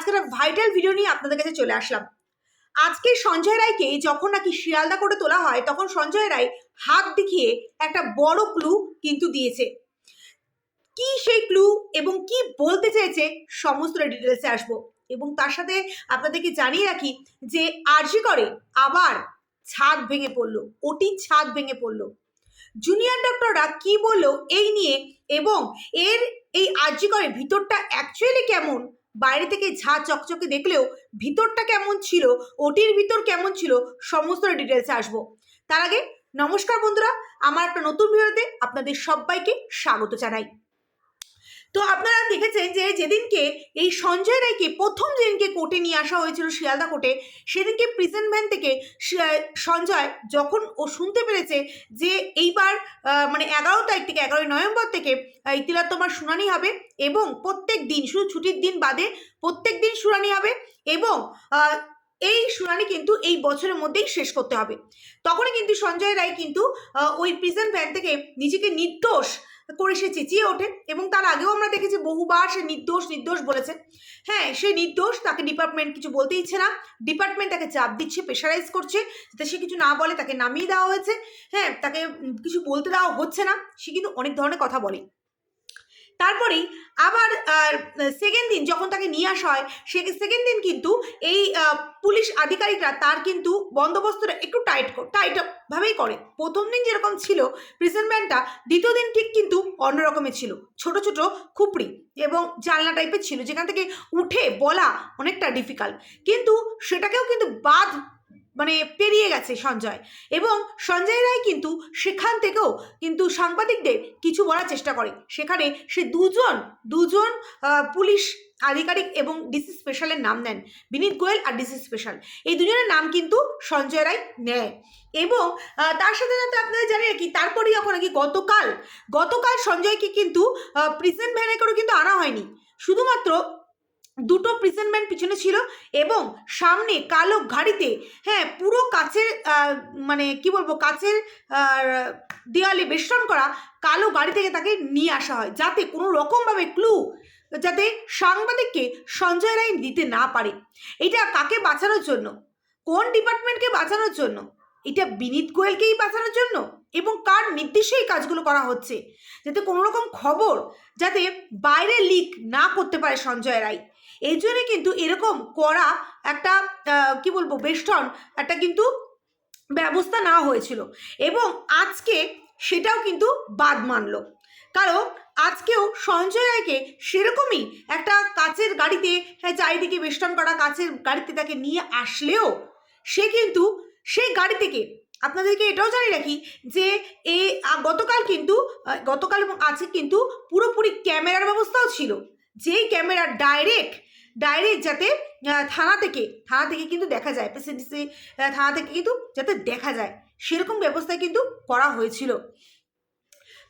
আজকে একটা vital video নিয়ে আপনাদের কাছে চলে আসলাম। আজকে সঞ্জয় রায়কে যখন নাকি শিয়ালদা করে তোলা হয়, তখন সঞ্জয় রায় হাত দেখিয়ে একটা বড় ক্লু কিন্তু দিয়েছে। কি সেই ক্লু এবং কি বলতে চেয়েছে সমস্ত ডিটেলসে আসব। এবং তার সাথে আপনাদেরকে জানিয়ে রাখি যে আরজি করে আবার ছাদ ভেঙে পড়ল ওটির ছাদ ভেঙে পড়ল। জুনিয়র ডক্টররা কি বলল এই নিয়ে এবং এর এই আরজি করে ভিতরটা অ্যাকচুয়ালি কেমন বাইরে থেকে ঝা চকচকে দেখলেও ভিতরটা কেমন ছিল, ওটির ভিতর কেমন ছিল, সমস্ত ডিটেলসে আসব। তার আগে নমস্কার বন্ধুরা, আমার একটা নতুন ভিডিওতে আপনাদের সবাইকে স্বাগত জানাই। তো আপনারা দেখেছেন যে যেদিনকে এই সঞ্জয় রায়কে, প্রথম যেদিনকে কোর্টে নিয়ে আসা হয়েছিল শিয়ালদা কোর্টে, সেদিনকে প্রিজন ভ্যান থেকে সঞ্জয় যখন ও শুনতে পেরেছে যে এইবার মানে এগারো তারিখ থেকে, এগারোই নভেম্বর থেকে এই তিলোত্তমার শুনানি হবে এবং প্রত্যেক দিন, শুধু ছুটির দিন বাদে প্রত্যেক দিন শুনানি হবে এবং এই শুনানি কিন্তু এই বছরের মধ্যেই শেষ করতে হবে। তখনই কিন্তু সঞ্জয় রায় কিন্তু ওই প্রিজন ভ্যান থেকে নিজেকে নির্দোষ করে সে চেঁচিয়ে ওঠে এবং তার আগেও আমরা দেখেছি বহুবার সে নির্দোষ নির্দোষ বলেছে। হ্যাঁ সে নির্দোষ, তাকে ডিপার্টমেন্ট কিছু বলতে ইচ্ছে না। ডিপার্টমেন্ট তাকে চাপ দিচ্ছে প্রেশারাইজ করছে, যাতে সে কিছু না বলে, তাকে নামিয়ে দেওয়া হয়েছে। হ্যাঁ তাকে কিছু বলতে দেওয়া হচ্ছে না। সে কিন্তু অনেক ধরনের কথা বলে। তারপরেই আবার সেকেন্ড দিন যখন তাকে নিয়ে আসা হয়, সে সেকেন্ড দিন কিন্তু এই পুলিশ আধিকারিকরা তার কিন্তু বন্দোবস্তটা একটু টাইট টাইট ভাবেই করে। প্রথম দিন যেরকম ছিল প্রিজন ব্যান্ডটা দ্বিতীয় দিন ঠিক কিন্তু অন্যরকমের ছিল। ছোট ছোট খুপড়ি এবং জানলা টাইপের ছিল, যেখান থেকে উঠে বলা অনেকটা ডিফিকাল্ট কিন্তু সেটাকেও কিন্তু বাদ মানে পেরিয়ে গেছে সঞ্জয়। এবং সঞ্জয় রায় কিন্তু সেখান থেকেও কিন্তু সাংবাদিকদের কিছু বলার চেষ্টা করে। সেখানে সে দুজন দুজন পুলিশ আধিকারিক এবং ডিসি স্পেশালের নাম নেন। বিনীত গোয়েল আর ডিসি স্পেশাল। এই দুজনের নাম কিন্তু সঞ্জয় রায় নেয়। এবং তার সাথে সাথে আপনারা জানেন কি তারপরে যখন নাকি গতকাল গতকাল সঞ্জয়কে কিন্তু প্রিজেন্ট ভ্যানে করে কিন্তু আনা হয়নি। শুধুমাত্র দুটো প্রিজন ভ্যান পিছনে ছিল এবং সামনে কালো গাড়িতে হ্যাঁ পুরো আহ, মানে কি বলব আহ, দেওয়ালে বেষ্টন করা কালো গাড়ি থেকে তাকে নিয়ে আসা হয় যাতে কোনো রকমভাবে ক্লু যাতে সাংবাদিককে সঞ্জয় রায় দিতে না পারে। এটা কাকে বাঁচানোর জন্য? কোন ডিপার্টমেন্টকে বাঁচানোর জন্য? এটা বিনীত গোয়েলকেই বাঁচানোর জন্য? এবং কার নির্দেশে এই কাজগুলো করা হচ্ছে? যাতে কোনো রকম খবর যাতে বাইরে লিক না করতে পারে সঞ্জয় রায়। এই জন্য কিন্তু এরকম করা একটা কি বলব, বেষ্টন একটা কিন্তু ব্যবস্থা নেওয়া হয়েছিল। এবং আজকে সেটাও কিন্তু বাদ মানলো। কারণ আজকেও সঞ্জয় রায়কে সেরকমই একটা কাচের গাড়িতে হ্যাঁ চারিদিকে বেষ্টন করা কাচের গাড়িতে তাকে নিয়ে আসলেও সে কিন্তু সেই গাড়ি থেকে, আপনাদেরকে এটাও জানিয়ে রাখি যে এ গতকাল কিন্তু গতকাল এবং আজকে কিন্তু পুরোপুরি ক্যামেরার ব্যবস্থাও ছিল। যেই ক্যামেরা ডাইরেক্ট ডাইরেক্ট যাতে থানা থেকে থানা থেকে কিন্তু দেখা যায় প্রেসিডেন্সি থানা থেকে কিন্তু যাতে দেখা যায়। সেরকম ব্যবস্থা কিন্তু করা হয়েছিল।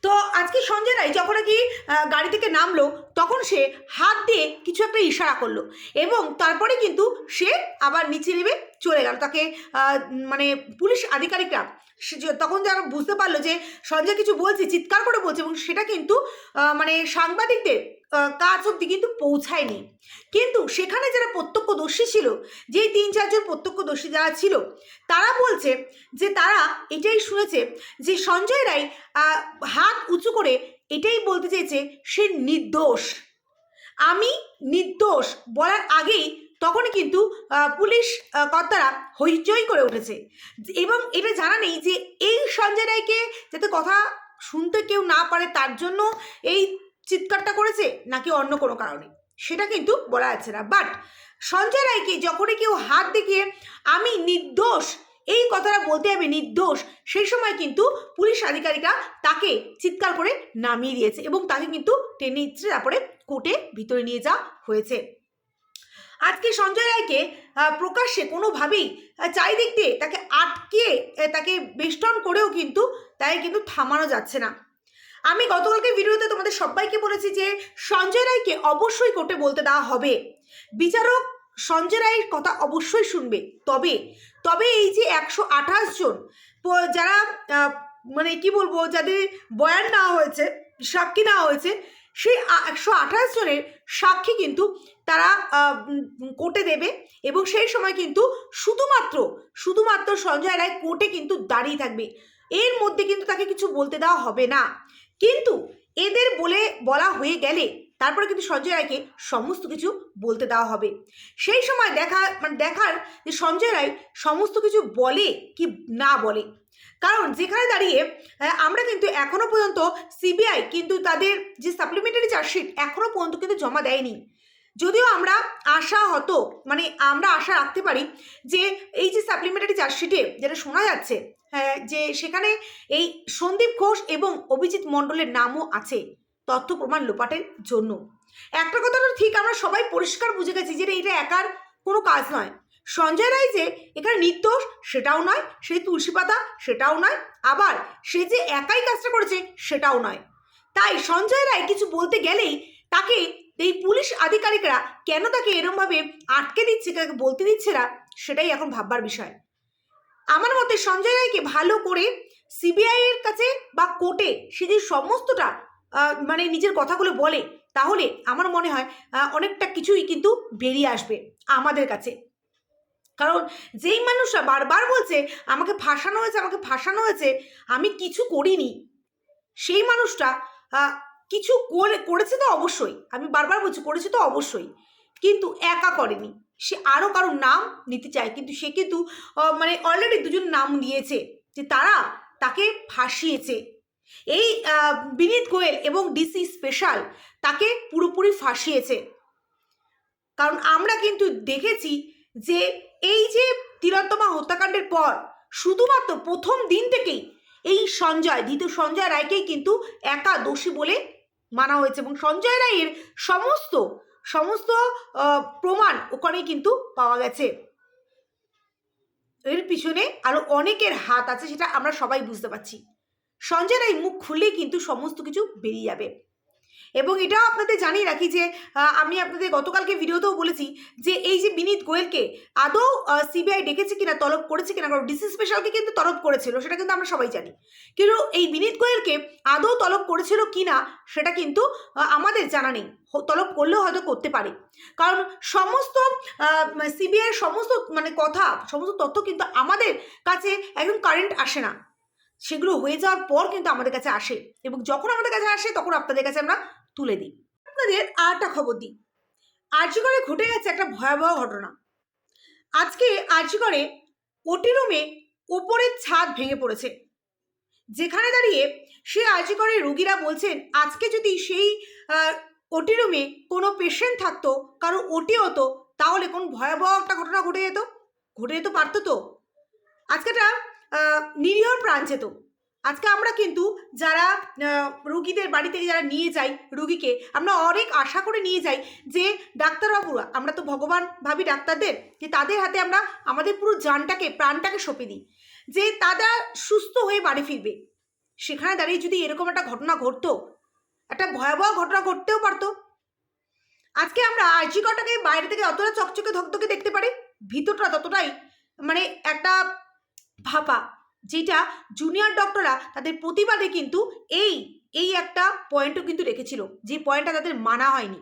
তো আজকে সঞ্জয় রায় যখন আহ, গাড়ি থেকে নামলো তখন সে হাত দিয়ে কিছু একটা ইশারা করল এবং তারপরে কিন্তু সে আবার নিচে নেমে চলে গেল। তাকে মানে পুলিশ আধিকারিকরা তখন যারা বুঝতে পারল যে সঞ্জয় কিছু বলছে চিৎকার করে বলছে এবং সেটা কিন্তু মানে সাংবাদিকদের কাজ অব্দি কিন্তু পৌঁছায়নি। কিন্তু সেখানে যারা প্রত্যক্ষদর্শী ছিল, যেই তিন চারজন প্রত্যক্ষদর্শী যারা ছিল, তারা বলছে যে তারা এটাই শুনেছে যে সঞ্জয় রায় হাত উঁচু করে এটাই বলতে চেয়েছে, সে নির্দোষ। আমি নির্দোষ। বলার আগেই তখন কিন্তু পুলিশ কর্তারা হইচই করে উঠেছে। এবং এটা জানা নেই যে এই সঞ্জয় রায়কে যাতে কথা শুনতে কেউ না পারে, তার জন্য এই চিৎকারটা করেছে নাকি অন্য কোনো কারণে? সেটা কিন্তু বলা যাচ্ছে না। বাট সঞ্জয় রায়কে যখনই কেউ হাত দেখিয়ে আমি নির্দোষ, এই কথাটা বলতে হবে নির্দোষ, সেই সময় কিন্তু পুলিশ আধিকারিকরা তাকে চিৎকার করে নামিয়ে দিয়েছে এবং তাকে কিন্তু টেনে ইচ্ছে তারপরে কোর্টে ভিতরে নিয়ে যাওয়া হয়েছে। আজকে সঞ্জয় রায়কে প্রকাশ্যে কোনোভাবেই চারিদিক দিয়ে তাকে আটকে তাকে বেষ্টন করেও কিন্তু তাই কিন্তু থামানো যাচ্ছে না। আমি গতকালকে ভিডিওতে তোমাদের সবাইকে বলেছি যে সঞ্জয় রায়কে অবশ্যই কোর্টে বলতে দেওয়া হবে। বিচারক সঞ্জয় রায়ের কথা অবশ্যই শুনবে। তবে তবে এই যে একশো আঠাশ জন যারা মানে কি বলব, যাদের বয়ান নেওয়া হয়েছে, সাক্ষী নেওয়া হয়েছে, সেই একশো আঠাশ জনের সাক্ষী কিন্তু তারা কোর্টে দেবে এবং সেই সময় কিন্তু শুধুমাত্র শুধুমাত্র সঞ্জয় রায় কোর্টে কিন্তু দাঁড়িয়ে থাকবে। এর মধ্যে কিন্তু তাকে কিছু বলতে দেওয়া হবে না। কিন্তু এদের বলে বলা হয়ে গেলে তারপরে কিন্তু সঞ্জয় রায়কে সমস্ত কিছু বলতে দেওয়া হবে। সেই সময় দেখা মানে দেখার যে সঞ্জয় রায় সমস্ত কিছু বলে কি না বলে। কারণ যেখানে দাঁড়িয়ে আমরা কিন্তু এখনও পর্যন্ত সিবিআই কিন্তু তাদের যে সাপ্লিমেন্টারি চার্জশিট এখনও পর্যন্ত কিন্তু জমা দেয়নি। যদিও আমরা আশা হতো মানে আমরা আশা রাখতে পারি যে এই যে সাপ্লিমেন্টারি চার্জশিটে যেটা শোনা যাচ্ছে হ্যাঁ, যে সেখানে এই সন্দীপ ঘোষ এবং অভিজিৎ মণ্ডলের নামও আছে তথ্য প্রমাণ লোপাটের জন্য। একটা কথা তো ঠিক আমরা সবাই পরিষ্কার বুঝে গেছি যে এটা একার কোনো কাজ নয়। সঞ্জয় রায় যে এখানে নির্দোষ সেটাও নয়। সেই তুলসী পাতা সেটাও নয়। আবার সে যে একাই কাজটা করেছে সেটাও নয়। তাই সঞ্জয় রায় কিছু বলতে গেলেই তাকে এই পুলিশ আধিকারিকরা কেন তাকে এরমভাবে আটকে দিচ্ছে তাকে বলতে দিচ্ছে না, সেটাই এখন ভাববার বিষয়। আমার মতে সঞ্জয় রায়কে ভালো করে সিবিআই এর কাছে বা কোর্টে সে যে সমস্তটা মানে নিজের কথাগুলো বলে, তাহলে আমার মনে হয় অনেকটা কিছুই কিন্তু বেরিয়ে আসবে আমাদের কাছে। কারণ যেই মানুষরা বারবার বলছে, আমাকে ফাঁসানো হয়েছে, আমাকে ফাঁসানো হয়েছে, আমি কিছু করিনি। সেই মানুষটা কিছু করে, করেছে তো অবশ্যই। আমি বারবার বলছি, করেছে তো অবশ্যই। কিন্তু একা করেনি। সে আরও কারোর নাম নিতে চায়, কিন্তু সে কিন্তু মানে অলরেডি দুজন নাম দিয়েছে যে তারা তাকে ফাঁসিয়েছে। এই বিনীত গোয়েল এবং ডিসি স্পেশাল তাকে পুরোপুরি ফাঁসিয়েছে। কারণ আমরা কিন্তু দেখেছি যে এই যে তিলোত্তমা হত্যাকাণ্ডের পর শুধুমাত্র প্রথম দিন থেকেই এই সঞ্জয়, দ্বিতীয় সঞ্জয় রায়কেই কিন্তু একা দোষী বলে মানা হয়েছে এবং সঞ্জয় রায়ের সমস্ত সমস্ত প্রমাণ ওখানে কিন্তু পাওয়া গেছে। এর পিছনে আরও অনেকের হাত আছে, সেটা আমরা সবাই বুঝতে পারছি। সঞ্জয় রায় মুখ খুললেই কিন্তু সমস্ত কিছু বেরিয়ে যাবে। এবং এটাও আপনাদের জানিয়ে রাখি যে আমি আপনাদের গতকালকে ভিডিওতেও বলেছি যে, এই যে বিনীত গোয়েলকে আদৌ সিবিআই ডেকেছে কিনা, তলব করেছে কিনা, কারণ ডিসি স্পেশালকে কিন্তু তলব করেছিল, সেটা কিন্তু আমরা সবাই জানি। কিন্তু এই বিনীত গোয়েলকে আদৌ তলব করেছিল কিনা, সেটা কিন্তু আমাদের জানা নেই। তলব করলেও হয়তো করতে পারে। কারণ সমস্ত সিবিআইয়ের সমস্ত মানে কথা, সমস্ত তথ্য কিন্তু আমাদের কাছে একদম কারেন্ট আসে না। সেগুলো হয়ে যাওয়ার পর কিন্তু আমাদের কাছে আসে। এবং যখন আমাদের কাছে আসে, তখন আপনাদের কাছে আমরা তুলে দিই। আপনাদের আর একটা খবর দিই। আর্যিকরে ঘটে গেছে একটা ভয়াবহ ঘটনা। আজকে আর্যিকরে ওটি রুমে ওপরের ছাদ ভেঙে পড়েছে। যেখানে দাঁড়িয়ে সে আর্যিকরে রুগীরা বলছেন, আজকে যদি সেই ওটি রুমে কোনো পেশেন্ট থাকতো, কারও ওটি হতো, তাহলে কোন ভয়াবহ একটা ঘটনা ঘটে যেত? ঘটে যেত পারতো তো? আজকে একটা নিরীহ প্রাণ যেত। আজকে আমরা কিন্তু যারা রুগীদের বাড়িতে যারা নিয়ে যাই রুগীকে, আমরা অনেক আশা করে নিয়ে যাই যে ডাক্তারবাবুরা, আমরা তো ভগবান ভাবি ডাক্তারদের, যে তাদের হাতে আমরা আমাদের পুরো জানটাকে, প্রাণটাকে সঁপে দিই। যে তারা সুস্থ হয়ে বাড়ি ফিরবে। সেখানে দাঁড়িয়ে যদি এরকম একটা ঘটনা ঘটতো, একটা ভয়াবহ ঘটনা ঘটতেও পারতো। আজকে আমরা আর্জিকটাকে বাইরে থেকে অতটা চকচকে ধকধকে দেখতে পারি, ভিতরটা ততটাই মানে একটা ভাপা। যেটা জুনিয়র ডক্টররা তাদের প্রতিবাদে কিন্তু এই এই একটা পয়েন্টও কিন্তু রেখেছিল, যে পয়েন্টটা তাদের মানা হয়নি।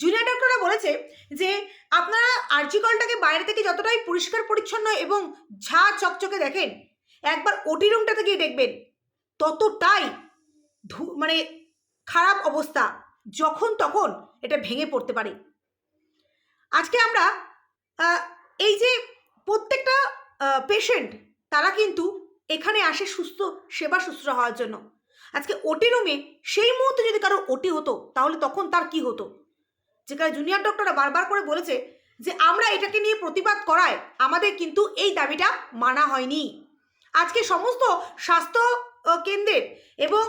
জুনিয়র ডক্টররা বলেছে যে, আপনারা আর্জিকলটাকে বাইরে থেকে যতটাই পরিষ্কার পরিচ্ছন্ন এবং ঝা চকচকে দেখেন, একবার ওটি রুমটাতে গিয়ে দেখবেন, ততটাই মানে খারাপ অবস্থা, যখন তখন এটা ভেঙে পড়তে পারে। আজকে আমরা এই যে প্রত্যেকটা পেশেন্ট তারা কিন্তু এখানে আসে সুস্থ, সেবা শুশ্রূষা হওয়ার জন্য। আজকে ওটি রুমে সেই মুহূর্তে যদি কারও ওটি হতো, তাহলে তখন তার কি হতো? যেখানে জুনিয়র ডক্টররা বারবার করে বলেছে যে, আমরা এটাকে নিয়ে প্রতিবাদ করায়, আমাদের কিন্তু এই দাবিটা মানা হয়নি। আজকে সমস্ত স্বাস্থ্য কেন্দ্রের এবং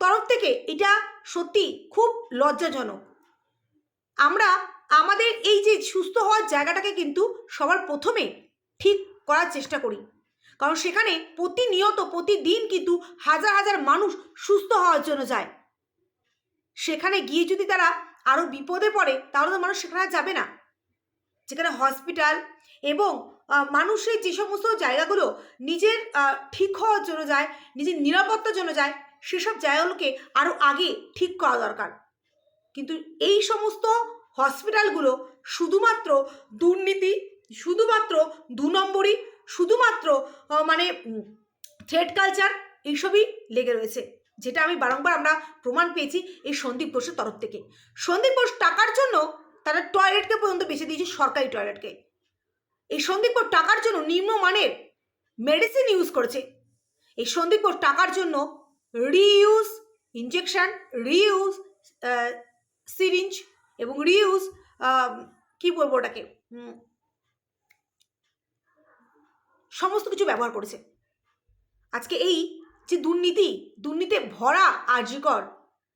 তরফ থেকে এটা সত্যি খুব লজ্জাজনক। আমরা আমাদের এই যে সুস্থ হওয়ার জায়গাটাকে কিন্তু সবার প্রথমে ঠিক করার চেষ্টা করি। কারণ সেখানে প্রতিনিয়ত, প্রতিদিন কিন্তু হাজার হাজার মানুষ সুস্থ হওয়ার জন্য যায়। সেখানে গিয়ে যদি তারা আরও বিপদে পড়ে, তাহলে তো মানুষ সেখানে যাবে না। যেখানে হসপিটাল এবং মানুষের যে সমস্ত জায়গাগুলো নিজের ঠিক হওয়ার জন্য যায়, নিজের নিরাপত্তার জন্য যায়, সেসব জায়গাগুলোকে আরও আগে ঠিক করা দরকার। কিন্তু এই সমস্ত হসপিটালগুলো শুধুমাত্র দুর্নীতি, শুধুমাত্র দু নম্বরই শুধুমাত্র মানে থ্রেড কালচার এইসবই লেগে রয়েছে। যেটা আমি বারংবার আমরা প্রমাণ পেয়েছি এই সন্দীপ ঘোষের তরফ থেকে। সন্দীপ ঘোষ টাকার জন্য তারা টয়লেটকে পর্যন্ত বেছে দিয়েছে, সরকারি টয়লেটকে এই সন্দীপ ঘোষ টাকার জন্য নিম্নমানের মেডিসিন ইউজ করেছে। এই সন্দীপ ঘোষ টাকার জন্য রিইউজ ইঞ্জেকশন রিইউজ সিরিঞ্জ এবং রিইউজ কি বলব ওটাকে? সমস্ত কিছু ব্যবহার করেছে। আজকে এই যে দুর্নীতি, দুর্নীতিতে ভরা আর্যিকর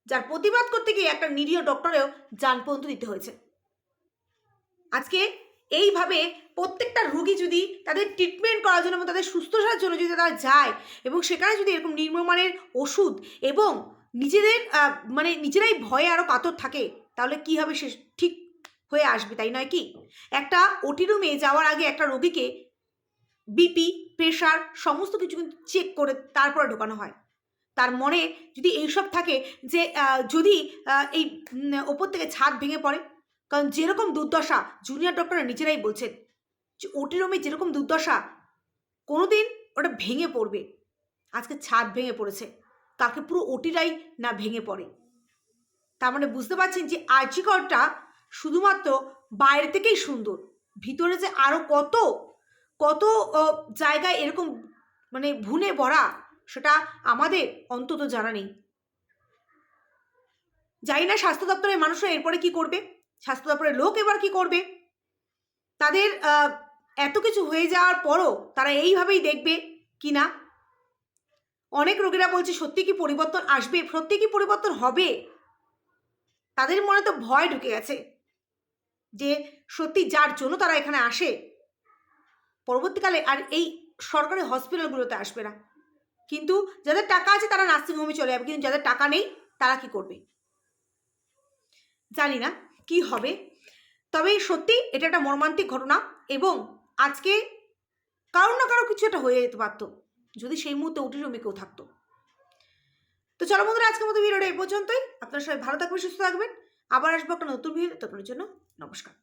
যার প্রতিবাদ করতে গিয়ে একটা নিরীহ ডক্টরেও যান পর্যন্ত দিতে হয়েছে। আজকে এইভাবে প্রত্যেকটা রুগী যদি তাদের ট্রিটমেন্ট করার জন্য এবং তাদের সুস্থ হওয়ার জন্য যদি তারা যায় এবং সেখানে যদি এরকম নির্মমানের ওষুধ এবং নিজেদের মানে নিজেরাই ভয়ে আরও কাতর থাকে, তাহলে কি হবে সে ঠিক হয়ে আসবে, তাই নয় কি? একটা ওটি রুমে যাওয়ার আগে একটা রোগীকে বিপি প্রেশার সমস্ত কিছু কিন্তু চেক করে তারপরে ঢোকানো হয়। তার মনে যদি এইসব থাকে যে যদি এই ওপর থেকে ছাদ ভেঙে পড়ে, কারণ যেরকম দুর্দশা জুনিয়র ডক্টররা নিজেরাই বলছেন যে ওটি রুমে যেরকম দুর্দশা, কোনোদিন ওটা ভেঙে পড়বে। আজকে ছাদ ভেঙে পড়েছে, তাকে পুরো ওটিরাই না ভেঙে পড়ে। তার মানে বুঝতে পারছেন যে আর্যিকরটা শুধুমাত্র বাইরে থেকেই সুন্দর, ভিতরে যে আরও কত কত জায়গায় এরকম মানে ভুনে ভরা সেটা আমাদের অন্তত জানা নেই। জানি না স্বাস্থ্য দপ্তরের মানুষরা এরপরে কি করবে? স্বাস্থ্য দপ্তরের লোক এবার কি করবে? তাদের এত কিছু হয়ে যাওয়ার পরও তারা এইভাবেই দেখবে কি না? অনেক রোগীরা বলছে, সত্যি কি পরিবর্তন আসবে? সত্যি কি পরিবর্তন হবে? তাদের মনে তো ভয় ঢুকে গেছে যে সত্যি যার জন্য তারা এখানে আসে পরবর্তীকালে আর এই সরকারি হসপিটালগুলোতে আসবে না। কিন্তু যাদের টাকা আছে তারা নার্সিংহোমে চলে যাবে, কিন্তু যাদের টাকা নেই তারা কি করবে? জানি না কি হবে। তবে সত্যি এটা একটা মর্মান্তিক ঘটনা এবং আজকে কারও না কারও কিছু একটা হয়ে যেতে পারতো, যদি সেই মুহূর্তে রুমে কেউ থাকতো। তো চলো বন্ধুরা, আজকের মতো ভিডিওটা এই পর্যন্তই। আপনারা সবাই ভালো থাকবেন, সুস্থ থাকবেন। আবার আসব একটা নতুন ভিডিও ততক্ষণের জন্য নমস্কার।